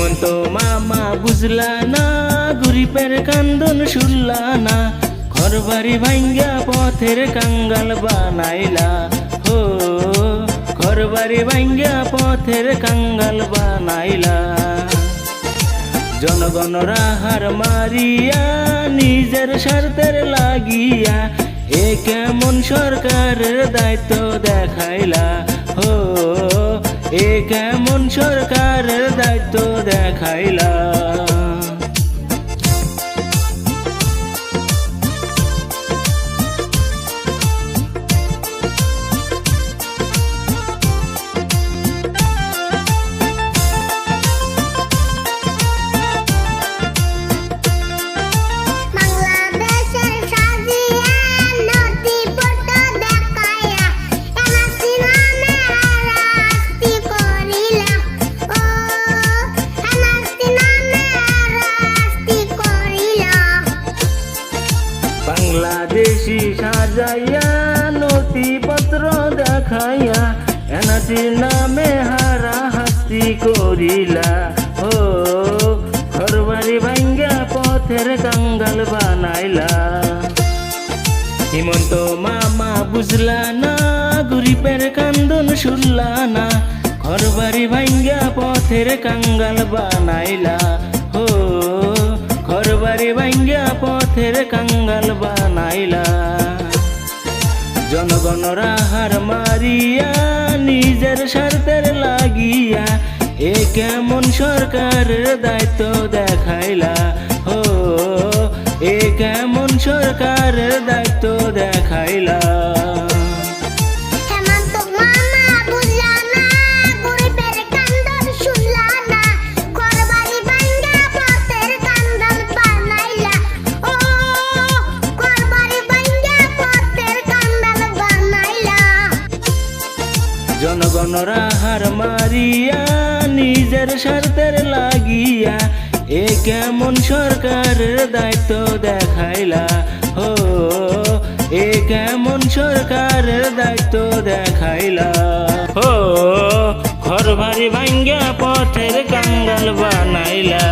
হিমন্ত মামা বুঝলা না, গরিবের কান্দন শুনলা না ঘর বাড়ি ভাঙ্গা পথের কাঙ্গাল বানাইলা। হো ঘর বাড়ি ভাঙ্গা পথের কাঙ্গাল বানাইলা। জনগণ রাহার মারিয়া, নিজের স্বার্থের লাগিয়া, এ কেমন সরকারের দায়িত্ব দেখাইলা। হো এ কেমন সরকারের দায়িত্ব দেখাইলা? বাংলাদেশি সাজাইয়া নথিপত্র দেখাইয়া এনাসি নামে হারা হাস্তি করিলা। ও, ঘরবাড়ি ভাঙ্গা পথের কাঙ্গাল বানাইলা। হিমন্ত মামা বুঝলা না, গরিবের কান্দন শুনলা না। ঘর বাড়ি ভাঙ্গা পথের কাঙ্গাল বানাইলা। হো ঘর বাড়ি ভাঙ্গা পথের কাঙ্গাল বানাইলা জনগণরা হার মারিয়া, নিজের স্বার্থের লাগিয়া, এ কেমন সরকারের দায়িত্ব দেখাইলা? হো, এ কেমন সরকারের দায়িত্ব দেখাইলা? জনগণ রাহার মারিয়া, নিজের স্বার্থের লাগিয়া, এ কেমন সরকারের দায়িত্ব দেখাইলা? হো, এ কেমন সরকারের দায়িত্ব দেখাইলা? হো, ঘর বাড়ি ভাঙ্গা পথের কাঙ্গাল বানাইলা।